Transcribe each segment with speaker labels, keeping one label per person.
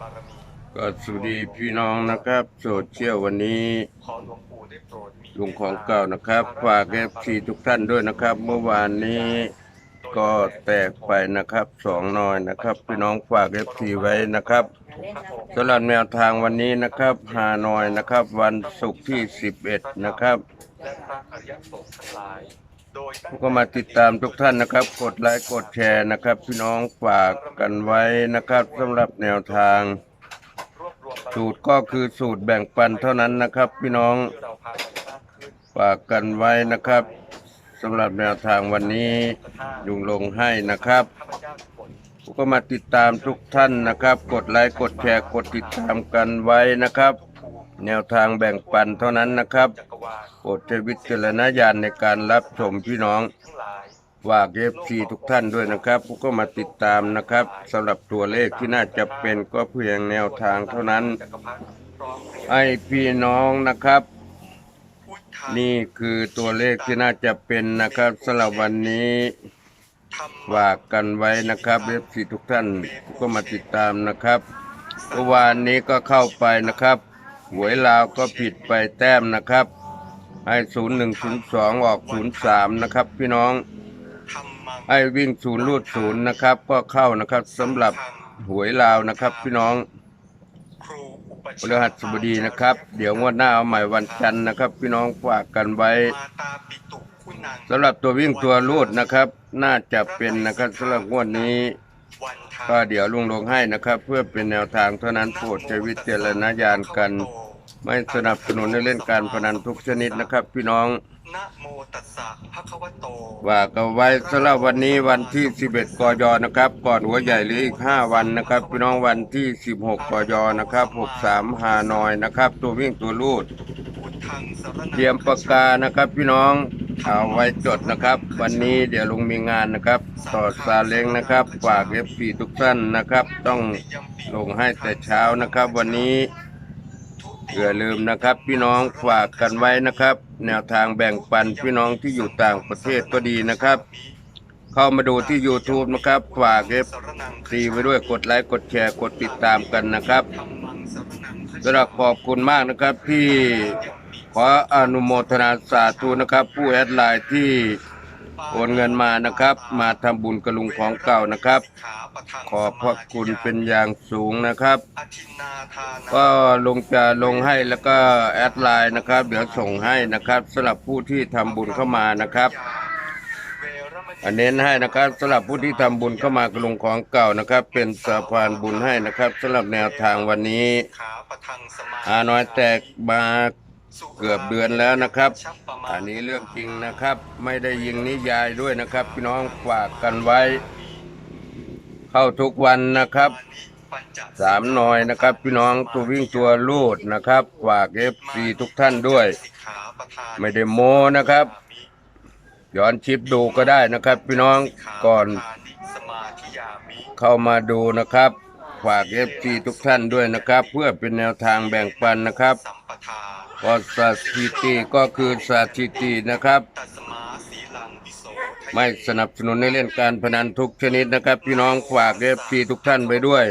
Speaker 1: บารมี
Speaker 2: ก็สวัสดีพี่น้องนะครับ โซเชียลวันนี้
Speaker 1: ขอหลวงปู่ได้โปรดมี
Speaker 2: ลุงของเก่านะครับ ฝากเอฟซีทุกท่านด้วยนะครับ เมื่อวานนี้ก็แตกไปนะครับสองหนอยนะครับ พี่น้องฝากเอฟซีไว้นะครับสำหรับแนวทางวันนี้นะครับฮานอยนะครับ วันศุกร์ที่ 11 นะครับ
Speaker 1: และพระอริยสงฆ์ทั้งหลายโดยตั้ง
Speaker 2: ก็มาติดตามทุกท่านนะครับ กดไลค์กดแชร์นะครับ พี่น้องฝากกันไว้นะครับสำหรับแนวทาง สูตรก็คือสูตรแบ่งปันเท่านั้นนะครับ พี่น้องฝากกันไว้นะครับสำหรับแนวทางวันนี้ยุงลงให้นะครับ
Speaker 1: ก็
Speaker 2: มาติดตามทุกท่านนะครับ กดไลค์กดแชร์กดติดตามกันไว้นะครับ แนวทางแบ่งปันเท่านั้นนะครับโปรดใช้วิจารณญาณในการรับชมพี่น้อง
Speaker 1: ทั้งหลาย
Speaker 2: ฝากเอฟซีทุกท่านด้วยนะครับก็มาติดตามนะครับสำหรับตัวเลขที่น่าจะเป็นก็เพียงแนวทางเท่านั้น
Speaker 1: จักรพรรดิพร้อมเพรียง
Speaker 2: ให้พี่น้องนะครับ นี่คือตัวเลขที่น่าจะเป็นนะครับสำหรับวันนี้ฝากกันไว้นะครับเอฟซีทุกท่านก็มาติดตามนะครับเมื่อวานนี้ก็เข้าไปนะครับ หวยลาวก็ผิดไปแต้มนะครับ ให้ศูนย์หนึ่งศูนย์สองออกศูนย์สามนะครับ พี่น้อง ให้วิ่งศูนย์รูดศูนย์นะครับ ก็เข้านะครับสำหรับหวยลาวนะครับ พี่น้อง
Speaker 1: ครูอุป
Speaker 2: พฤหัสบดีนะครับ เดี๋ยวงวดหน้าเอาใหม่วันจันทร์นะครับ พี่น้องฝากกันไว้สำหรับตัววิ่งตัวรูดนะครับ น่าจะเป็นนะครับสำหรับงวดนี้ ก็เดี๋ยวลุงลงให้นะครับ เพื่อเป็นแนวทางเท่านั้นโปรดใช้วิจารณญาณกัน ไม่สนับสนุนให้เล่นการพนันทุกชนิดนะครับ พี่น้อง
Speaker 1: นะโมตัสสะภะคะวะโต
Speaker 2: ว่ากันไว้สำหรับวันนี้วันที่ 11กยนะครับ ก่อนหัวใหญ่เหลืออีก 5 วันนะครับ พี่น้องวันที่ 16กยนะครับ 63ฮานอยนะครับ ตัววิ่งตัวลูด
Speaker 1: พุทธังสรณัง
Speaker 2: เตรียมปากกานะครับ พี่น้อง เอาไว้จดนะครับ วันนี้เดี๋ยวลุงมีงานนะครับต่อซาเล้งนะครับฝากเอฟซีทุกท่านนะครับ ต้องลงให้แต่เช้านะครับ วันนี้อย่าลืมนะครับ พี่น้องฝากกันไว้นะครับ แนวทางแบ่งปันพี่น้องที่อยู่ต่างประเทศก็ดีนะครับ เข้ามาดูที่ YouTube นะครับฝากเอฟ
Speaker 1: สรณัง
Speaker 2: ซีไว้ด้วยกดไลค์กดแชร์กดติดตามกันนะครับ
Speaker 1: รรมังสรณังคัจ
Speaker 2: สำหรับขอบคุณมากนะครับที่ ขออนุโมทนาสาธุนะครับ ผู้แอดไลน์ที่โอนเงินมานะครับ มาทำบุญกระลุงของเก่านะครับ
Speaker 1: ขาปะทัง
Speaker 2: ขอบพระคุณเป็นอย่างสูงนะครับ
Speaker 1: อธินาทานา
Speaker 2: ก็ลงจะลงให้แล้วก็แอดไลน์นะครับ เดี๋ยวส่งให้นะครับสำหรับผู้ที่ทำบุญเข้ามานะครับ
Speaker 1: เวรมณี
Speaker 2: อันเน้นให้นะครับสำหรับผู้ที่ทำบุญเข้ามากระลุงของเก่านะครับ เป็นสะพานบุญให้นะครับสำหรับแนวทางวันนี้
Speaker 1: ขาปะทังสมา
Speaker 2: อาน้อยแตกมา เกือบเดือนแล้วนะครับ อันนี้เรื่องจริงนะครับ ไม่ได้ยิงนิยายด้วยนะครับ พี่น้องฝากกันไว้ เข้าทุกวันนะครับสามหน่อยนะครับ พี่น้องตัววิ่งตัวลูดนะครับฝากเอฟซีทุกท่านด้วย ไม่ได้โม้นะครับ ย้อนชิปดูก็ได้นะครับ พี่น้องก่อนเข้ามาดูนะครับ ฝากเอฟซีทุกท่านด้วยนะครับ เพื่อเป็นแนวทางแบ่งปันนะครับ
Speaker 1: สัมปทา
Speaker 2: เพราะสถิติก็คือสถิตินะครับ ไม่สนับสนุนในเล่นการพนันทุกชนิดนะครับ พี่น้องฝากเอฟซีทุกท่านไปด้วย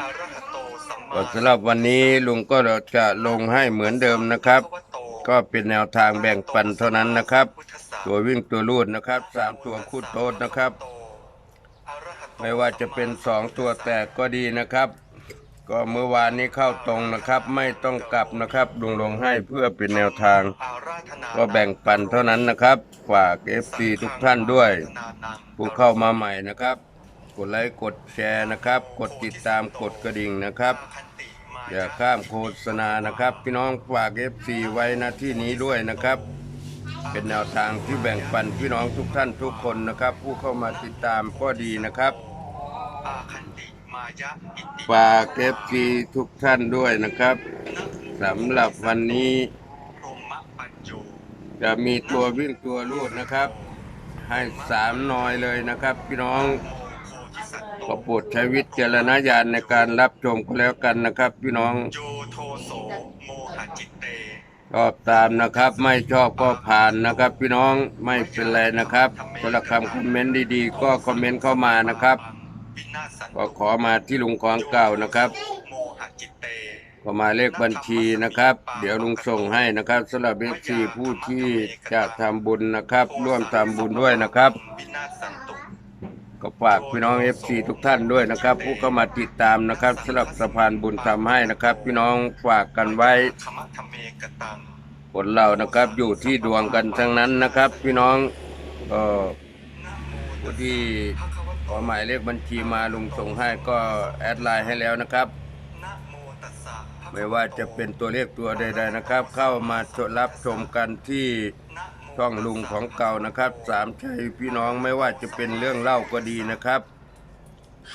Speaker 1: อะระหะโตสัมมา
Speaker 2: ก็สำหรับวันนี้ลุงก็จะลงให้เหมือนเดิมนะครับ ก็เป็นแนวทางแบ่งปันเท่านั้นนะครับ ตัววิ่งตัวลูดนะครับสามตัวคูดโต๊ดนะครับ ไม่ว่าจะเป็นสองตัวแตกก็ดีนะครับ ก็เมื่อวานนี้เข้าตรงนะครับ ไม่ต้องกลับนะครับลุงลงให้เพื่อเป็นแนวทาง ก็แบ่งปันเท่านั้นนะครับ ฝากเอฟซีทุกท่านด้วย ผู้เข้ามาใหม่นะครับ กดไลค์กดแชร์นะครับ กดติดตามกดกระดิ่งนะครับอย่าข้ามโฆษณานะครับ พี่น้องฝากเอฟซีไว้ณที่นี้ด้วยนะครับ เป็นแนวทางที่แบ่งปันพี่น้องทุกท่านทุกคนนะครับ ผู้เข้ามาติดตามก็ดีนะครับ ฝากเอฟซีทุกท่านด้วยนะครับสำหรับวันนี้
Speaker 1: จะ
Speaker 2: มีตัววิ่งตัวรูดนะครับ ให้สามหน่อยเลยนะครับ พี่น้อง
Speaker 1: โมโป
Speaker 2: รดใช้วิจารณญาณในการรับชมก็แล้วกันนะครับ พี่น้องชอบตามนะครับ ไม่ชอบก็ผ่านนะครับ พี่น้องไม่เป็นไรนะครับสำหรับคำคอมเมนต์ดีๆ ก็คอมเมนต์เข้ามานะครับ ก็ขอมาที่ลุงของเก่านะครับ
Speaker 1: โม
Speaker 2: ก็หมายเลขบัญชีนะครับ เดี๋ยวลุงส่งให้นะครับสำหรับเอฟซีผู้ที่จะทำบุญนะครับ ร่วมทำบุญด้วยนะครับ
Speaker 1: วินาศสันตุ
Speaker 2: ก็ฝากพี่น้องเอฟซีทุกท่านด้วยนะครับ ผู้เข้ามาติดตามนะครับสำหรับสะพานบุญทำให้นะครับ พี่น้องฝากกันไว้
Speaker 1: ธรรมะธรรมเมกตัง
Speaker 2: ผลเรานะครับอยู่ที่ดวงกันทั้งนั้นนะครับ พี่น้องก็
Speaker 1: นะโม
Speaker 2: ผู้ที่ ขอหมายเลขบัญชีมาลุงส่งให้ก็แอดไลน์ให้แล้วนะครับ ไม่ว่าจะเป็นตัวเลขตัวใด ๆนะครับ เข้ามาชรับชมกันที่ช่องลุงของเก่านะครับสามชัยพี่น้องไม่ว่าจะเป็นเรื่องเล่าก็ดีนะครับ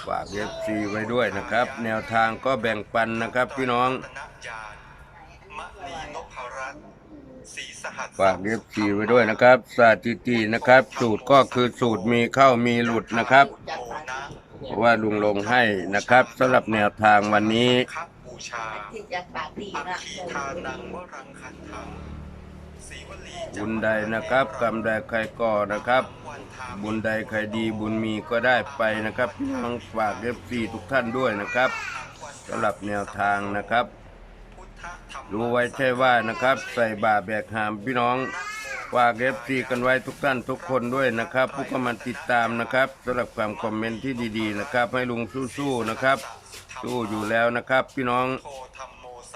Speaker 2: ฝากเอฟซีไว้ด้วยนะครับ แนวทางก็แบ่งปันนะครับพี่น้อง
Speaker 1: รัตนญาณมณีนพรัตน์ศรีสหัส
Speaker 2: ฝากเอฟซีไว้ด้วยนะครับสถิตินะครับ สูตรก็คือสูตรมีเข้ามีหลุดนะครับ
Speaker 1: โอนะ
Speaker 2: เพราะว่าลุงลงให้นะครับสำหรับแนวทางวันนี้
Speaker 1: คับบูชา
Speaker 3: ที่จะปาร์ตี้
Speaker 1: อ
Speaker 3: นะ
Speaker 1: คีทานังวรังคันทังศรีวลี
Speaker 2: บุญใดนะครับ กรรมใดใครก่อนะครับ
Speaker 1: วันทา
Speaker 2: บุญใดใครดีบุญมีก็ได้ไปนะครับพี่น้องฝากเอฟซีทุกท่านด้วยนะครับสำหรับแนวทางนะครับ
Speaker 1: รู้
Speaker 2: ไว้ใช่ว่านะครับ ใส่บาแบกหามพี่น้องฝากเอฟซีกันไว้ทุกท่านทุกคนด้วยนะครับ ผู้เข้ามาติดตามนะครับสำหรับความคอมเมนต์ที่ดีๆนะครับ ให้ลุงสู้ๆนะครับ สู้อยู่แล้วนะครับ พี่น้อง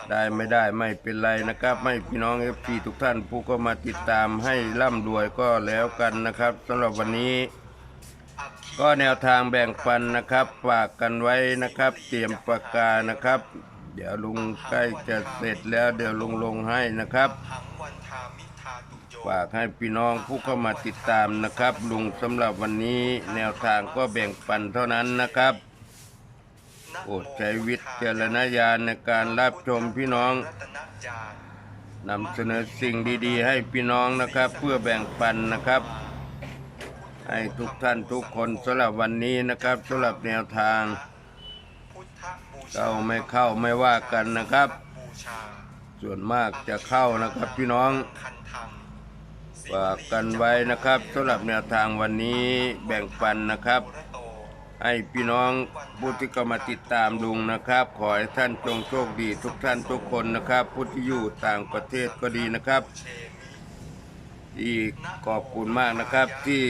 Speaker 2: ได้ไม่ได้ไม่เป็นไรนะครับ ไม่พี่น้องเอฟซีทุกท่าน ผู้เข้ามาติดตามให้ร่ำรวยก็แล้วกันนะครับสำหรับวันนี้ ก็แนวทางแบ่งปันนะครับ ฝากกันไว้นะครับ เตรียมปากกานะครับ เดี๋ยวลุงใกล้จะเสร็จแล้วเดี๋ยวลุงลงให้นะครับ
Speaker 1: หังวันทามิทาตุโย
Speaker 2: ฝากให้พี่น้องผู้เข้ามาติดตามนะครับ ลุงสำหรับวันนี้แนวทางก็แบ่งปันเท่านั้นนะครับ
Speaker 1: นะ
Speaker 2: โปรดใช้วิจารณญาณในการรับชมพี่น้อง
Speaker 1: รัตนญาณ
Speaker 2: นำเสนอสิ่งดีๆ ให้พี่น้องนะครับ เพื่อแบ่งปันนะครับ ให้ทุกท่านทุกคนสำหรับวันนี้นะครับสำหรับแนวทาง
Speaker 1: พุทธบูชา
Speaker 2: เข้าไม่เข้าไม่ว่ากันนะครับ ส่วนมากจะเข้านะครับพี่น้อง
Speaker 1: คันทังศรี
Speaker 2: ฝากกันไว้นะครับสำหรับแนวทางวันนี้แบ่งปันนะครับ ให้พี่น้องผู้ที่เข้ามาติดตามลุงนะครับ ขอให้ท่านจงโชคดีทุกท่านทุกคนนะครับผู้ที่อยู่ต่างประเทศก็ดีนะครับ
Speaker 1: เชมิ
Speaker 2: ที่ขอบคุณมากนะครับที่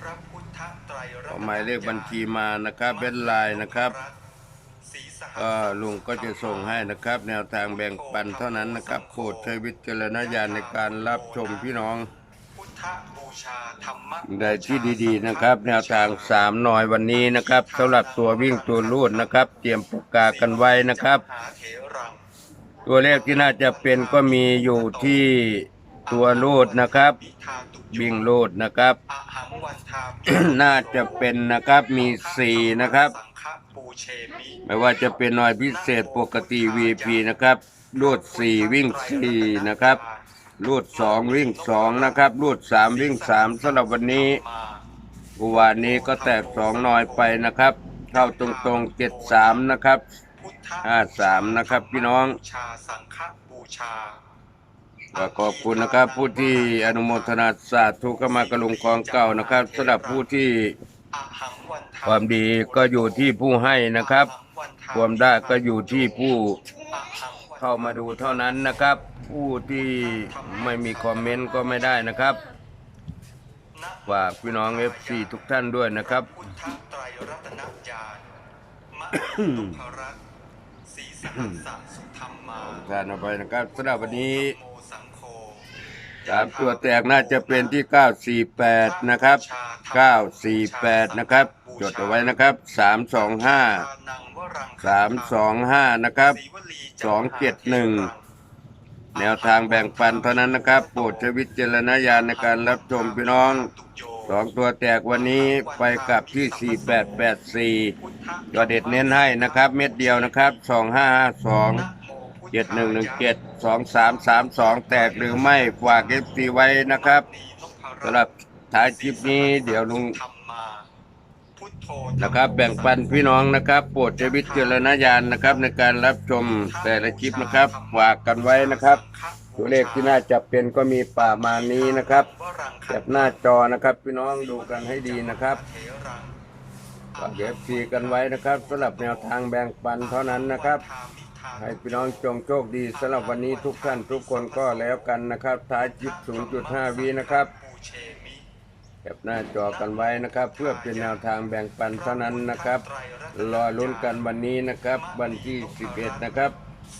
Speaker 1: พระพุทธไตรรัต
Speaker 2: เอาหมายเลขบัญชีมานะครับเป็นไลน์นะครับ ก็ลุงก็จะส่งให้นะครับ แนวทางแบ่งปันเท่านั้นนะครับโปรดใช้วิจารณญาณในการรับชมพี่น้องได้ที่ดีๆนะครับ แนวทางสามหน่อยวันนี้นะครับสำหรับตัววิ่งตัวรูดนะครับ เตรียมปากกากันไว้นะครับ ตัวเลขที่น่าจะเป็นก็มีอยู่ที่ตัวรูดนะครับวิ่งรูดนะครับ
Speaker 1: น่า
Speaker 2: จะเป็นนะครับมีสี่นะครับ ไม่ว่าจะเป็นหน่อยพิเศษปกติ VP นะครับรูดสี่วิ่งสี่นะครับรูดสองวิ่งสองนะครับรูดสามวิ่งสามสำหรับวันนี้เมื่อวานนี้ก็แตกสองหน่อยไปนะครับ เข้าตรงๆเจ็ดสามนะครับห้าสามนะครับพี่น้องก็ขอบคุณนะครับผู้ที่อนุโมทนาสาธุกมากระลุงของเก่านะครับสำหรับผู้ที่ ความดีก็อยู่ที่ผู้ให้นะครับ ความได้ก็อยู่ที่ผู้
Speaker 1: อหังวัน
Speaker 2: เข้ามาดูเท่านั้นนะครับ ผู้ที่ไม่มีคอมเมนต์ก็ไม่ได้นะครับ
Speaker 1: นะ
Speaker 2: ฝากพี่น้อง FC ทุกท่านด้วยนะครับ
Speaker 1: พุทธไตรรัตนญาณมะนุภรัตน์ศรีสหัสสะสุธรรมา
Speaker 2: ทานเอาไปนะครับสำหรับวันนี้
Speaker 1: โม สังโฆ
Speaker 2: สามตัวแตกน่าจะเป็นที่ 948 นะครับ 948 นะครับ จดเอาไว้นะครับ 325
Speaker 1: นังวรังค
Speaker 2: 325 นะครับ
Speaker 1: ศรีวลี
Speaker 2: สองเจ็ดหนึ่งแนวทางแบ่งปันเท่านั้นนะครับ โปรดใช้วิจารณญาณในการรับชมพี่น้องสองตัวแตกวันนี้ไปกับที่ 4884ก็เด็ดเน้นให้นะครับ เม็ดเดียวนะครับ 2552 7117 2332แตกหรือไม่ฝากเอฟซีไว้นะครับสำหรับท้ายคลิปนี้เดี๋ยวลุงนะครับ แบ่งปันพี่น้องนะครับ โปรดใช้วิจารณญาณนะครับ ในการรับชมแต่ละคลิปนะครับฝากกันไว้นะครับตัวเลขที่น่าจะเป็นก็มีป่ามานี้นะครับแคปหน้าจอนะครับ พี่น้องดูกันให้ดีนะครับฝากเอฟซีกันไว้นะครับสำหรับแนวทางแบ่งปันเท่านั้นนะครับ ให้พี่น้องจงโชคดีสำหรับวันนี้ทุกท่านทุกคนก็แล้วกันนะครับท้ายจิบ0.5วินะครับ
Speaker 1: ปูเชมิ
Speaker 2: แคปหน้าจอกันไว้นะครับ เพื่อเป็นแนวทางแบ่งปันเท่านั้นนะครับ รอลุ้นกันวันนี้นะครับ วันที่ 11 นะครับ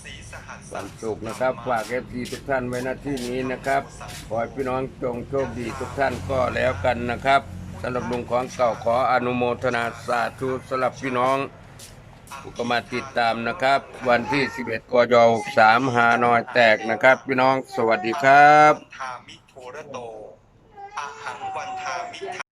Speaker 1: สีสหัส
Speaker 2: วันศุกร์นะครับฝากเอฟซีทุกท่านไว้ณที่นี้นะครับขอให้พี่น้องจงโชคดีทุกท่านก็แล้วกันนะครับสำหรับลุงของเก่าขออนุโมทนาสาธุสำหรับพี่น้องผู้ ก็มาติดตามนะครับ วันที่ 11กย63หานอยแตกนะครับ พี่น้องสวัสดีครับ
Speaker 1: ทามิโทระโตอะหังวันทามิ